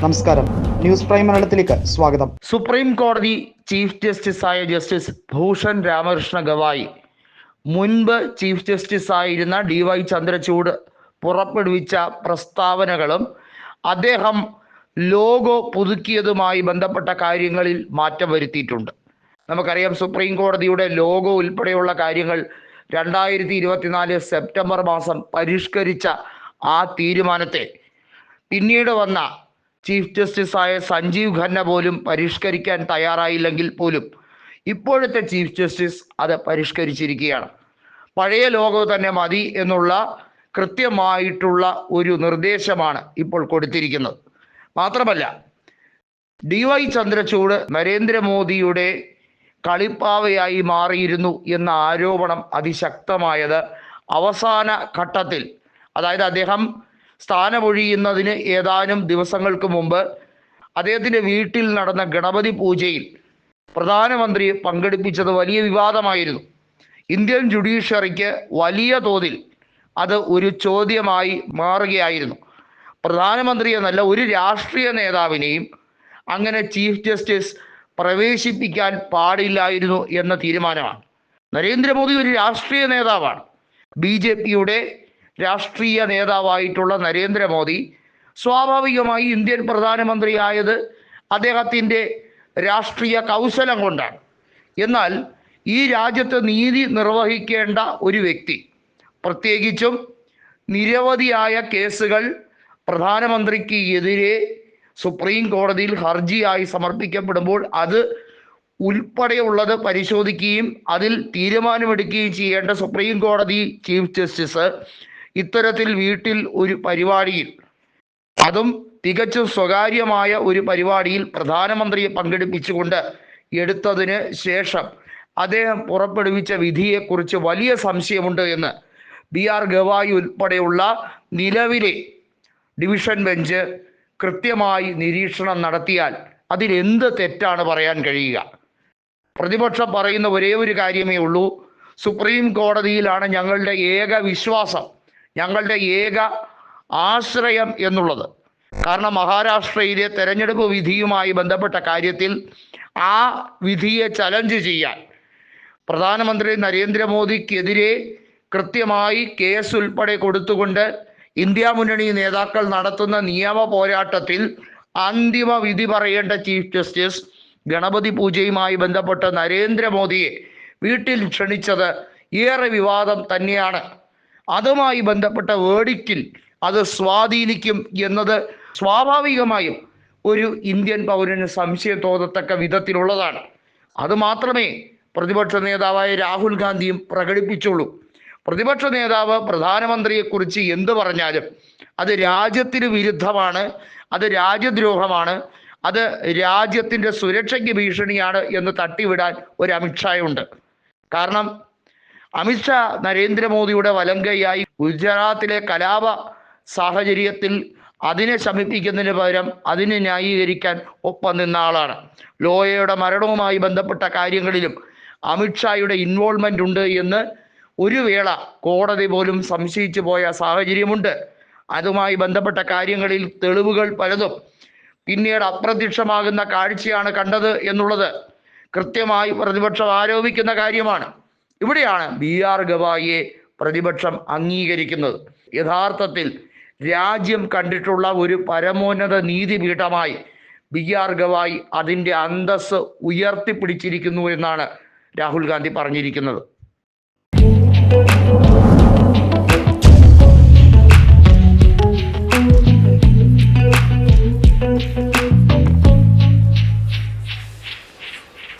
നമസ്കാരം. News prime മലയാളത്തിലേക്ക് സ്വാഗതം. സുപ്രീം കോടതി ചീഫ് ജസ്റ്റിസ് ആയ ജസ്റ്റിസ് ഭൂഷൺ രാമകൃഷ്ണ ഗവായി മുൻപ് ചീഫ് ജസ്റ്റിസ് ആയിരുന്ന ഡി വൈ ചന്ദ്രചൂഡ് പുറപ്പെടുവിച്ച പ്രസ്താവനകളും അദ്ദേഹം ലോഗോ പുതുക്കിയതുമായി ബന്ധപ്പെട്ട കാര്യങ്ങളിൽ മാറ്റം വരുത്തിയിട്ടുണ്ട്. നമുക്കറിയാം സുപ്രീം കോടതിയുടെ ലോഗോ ഉൾപ്പെടെയുള്ള കാര്യങ്ങൾ രണ്ടായിരത്തി ഇരുപത്തിനാല് സെപ്റ്റംബർ മാസം പരിഷ്കരിച്ച ആ തീരുമാനത്തെ പിന്നീട് വന്ന ചീഫ് ജസ്റ്റിസായ സഞ്ജീവ് ഖന്ന പോലും പരിഷ്കരിക്കാൻ തയ്യാറായില്ലെങ്കിൽ പോലും ഇപ്പോഴത്തെ ചീഫ് ജസ്റ്റിസ് അത് പരിഷ്കരിച്ചിരിക്കുകയാണ്. പഴയ ലോകം തന്നെ മതി എന്നുള്ള കൃത്യമായിട്ടുള്ള ഒരു നിർദ്ദേശമാണ് ഇപ്പോൾ കൊടുത്തിരിക്കുന്നത്. മാത്രമല്ല ഡി വൈ ചന്ദ്രചൂഡ് നരേന്ദ്രമോദിയുടെ കളിപ്പാവയായി മാറിയിരുന്നു എന്ന ആരോപണം അതിശക്തമായത് അവസാന ഘട്ടത്തിൽ. അതായത് അദ്ദേഹം സ്ഥാനമൊഴിയുന്നതിന് ഏതാനും ദിവസങ്ങൾക്ക് മുമ്പ് അദ്ദേഹത്തിന്റെ വീട്ടിൽ നടന്ന ഗണപതി പൂജയിൽ പ്രധാനമന്ത്രി പങ്കെടുപ്പിച്ചത് വലിയ വിവാദമായിരുന്നു. ഇന്ത്യൻ ജുഡീഷ്യറിക്ക് വലിയ തോതിൽ അത് ഒരു ചോദ്യമായി മാറുകയായിരുന്നു. പ്രധാനമന്ത്രി എന്നല്ല ഒരു രാഷ്ട്രീയ നേതാവിനെയും അങ്ങനെ ചീഫ് ജസ്റ്റിസ് പ്രവേശിപ്പിക്കാൻ പാടില്ലായിരുന്നു എന്ന തീരുമാനമാണ്. നരേന്ദ്രമോദി ഒരു രാഷ്ട്രീയ നേതാവാണ്. ബി ജെ പിയുടെ രാഷ്ട്രീയ നേതാവായിട്ടുള്ള നരേന്ദ്രമോദി സ്വാഭാവികമായി ഇന്ത്യൻ പ്രധാനമന്ത്രിയായത് അദ്ദേഹത്തിന്റെ രാഷ്ട്രീയ കൗശലം കൊണ്ടാണ്. എന്നാൽ ഈ രാജ്യത്ത് നീതി നിർവഹിക്കേണ്ട ഒരു വ്യക്തി പ്രത്യേകിച്ചും നിരവധിയായ കേസുകൾ പ്രധാനമന്ത്രിക്ക് എതിരെ സുപ്രീം കോടതിയിൽ ഹർജിയായി സമർപ്പിക്കപ്പെടുമ്പോൾ അത് ഉൾപ്പെടെയുള്ളത് പരിശോധിക്കുകയും അതിൽ തീരുമാനമെടുക്കുകയും ചെയ്യേണ്ട സുപ്രീം കോടതി ചീഫ് ജസ്റ്റിസ് ഇത്തരത്തിൽ വീട്ടിൽ ഒരു പരിപാടിയിൽ അതും തികച്ചും സ്വകാര്യമായ ഒരു പരിപാടിയിൽ പ്രധാനമന്ത്രിയെ പങ്കെടുപ്പിച്ചുകൊണ്ട് എടുത്തതിന് ശേഷം അദ്ദേഹം പുറപ്പെടുവിച്ച വിധിയെക്കുറിച്ച് വലിയ സംശയമുണ്ട് എന്ന് ബി ആർ ഗവായി ഉൾപ്പെടെയുള്ള നിലവിലെ ഡിവിഷൻ ബെഞ്ച് കൃത്യമായി നിരീക്ഷണം നടത്തിയാൽ അതിലെന്ത് തെറ്റാണ് പറയാൻ കഴിയുക? പ്രതിപക്ഷം പറയുന്ന ഒരേ ഒരു കാര്യമേ ഉള്ളൂ. സുപ്രീം കോടതിയിലാണ് ഞങ്ങളുടെ ഏക വിശ്വാസം ഞങ്ങളുടെ ഏക ആശ്രയം എന്നുള്ളത്. കാരണം മഹാരാഷ്ട്രയിലെ തെരഞ്ഞെടുപ്പ് വിധിയുമായി ബന്ധപ്പെട്ട കാര്യത്തിൽ ആ വിധിയെ ചലഞ്ച് ചെയ്യാൻ പ്രധാനമന്ത്രി നരേന്ദ്രമോദിക്കെതിരെ കൃത്യമായി കേസ് ഉൾപ്പെടെ കൊടുത്തുകൊണ്ട് ഇന്ത്യ മുന്നണി നേതാക്കൾ നടത്തുന്ന നിയമ പോരാട്ടത്തിൽ അന്തിമ വിധി പറയേണ്ട ചീഫ് ജസ്റ്റിസ് ഗണപതി പൂജയുമായി ബന്ധപ്പെട്ട് നരേന്ദ്രമോദിയെ വീട്ടിൽ ക്ഷണിച്ചത് ഏറെ വിവാദം തന്നെയാണ്. അതുമായി ബന്ധപ്പെട്ട വേടിക്കിൽ അത് സ്വാധീനിക്കും എന്നത് സ്വാഭാവികമായും ഒരു ഇന്ത്യൻ പൗരന് സംശയം തോന്നത്തക്ക വിധത്തിലുള്ളതാണ്. അത് മാത്രമേ പ്രതിപക്ഷ നേതാവായ രാഹുൽ ഗാന്ധിയും പ്രകടിപ്പിച്ചുള്ളൂ. പ്രതിപക്ഷ നേതാവ് പ്രധാനമന്ത്രിയെക്കുറിച്ച് എന്ത് പറഞ്ഞാലും അത് രാജ്യത്തിന് വിരുദ്ധമാണ് അത് രാജ്യദ്രോഹമാണ് അത് രാജ്യത്തിന്റെ സുരക്ഷയ്ക്ക് ഭീഷണിയാണ് എന്ന് തട്ടിവിടാൻ ഒരു അമിത്ഷായുണ്ട്. കാരണം അമിത്ഷാ നരേന്ദ്രമോദിയുടെ വലങ്കയായി ഗുജറാത്തിലെ കലാപ സാഹചര്യത്തിൽ അതിനെ ശമിപ്പിക്കുന്നതിന് പകരം അതിനെ ന്യായീകരിക്കാൻ ഒപ്പം നിന്ന ആളാണ്. ലോയയുടെ മരണവുമായി ബന്ധപ്പെട്ട കാര്യങ്ങളിലും അമിത്ഷായുടെ ഇൻവോൾവ്മെന്റ് ഉണ്ട് എന്ന് ഒരു വേള കോടതി പോലും സംശയിച്ചു പോയ സാഹചര്യമുണ്ട്. അതുമായി ബന്ധപ്പെട്ട കാര്യങ്ങളിൽ തെളിവുകൾ പലതും പിന്നീട് അപ്രത്യക്ഷമാകുന്ന കാഴ്ചയാണ് കണ്ടത് എന്നുള്ളത് കൃത്യമായി പ്രതിപക്ഷം ആരോപിക്കുന്ന കാര്യമാണ്. ഇവിടെയാണ് ബി ആർ ഗവായിയെ പ്രതിപക്ഷം അംഗീകരിക്കുന്നത്. യഥാർത്ഥത്തിൽ രാജ്യം കണ്ടിട്ടുള്ള ഒരു പരമോന്നത നീതിപീഠമായി ബി ആർ ഗവായി അതിന്റെ അന്തസ്സ് ഉയർത്തിപ്പിടിച്ചിരിക്കുന്നു എന്നാണ് രാഹുൽ ഗാന്ധി പറഞ്ഞിരിക്കുന്നത്.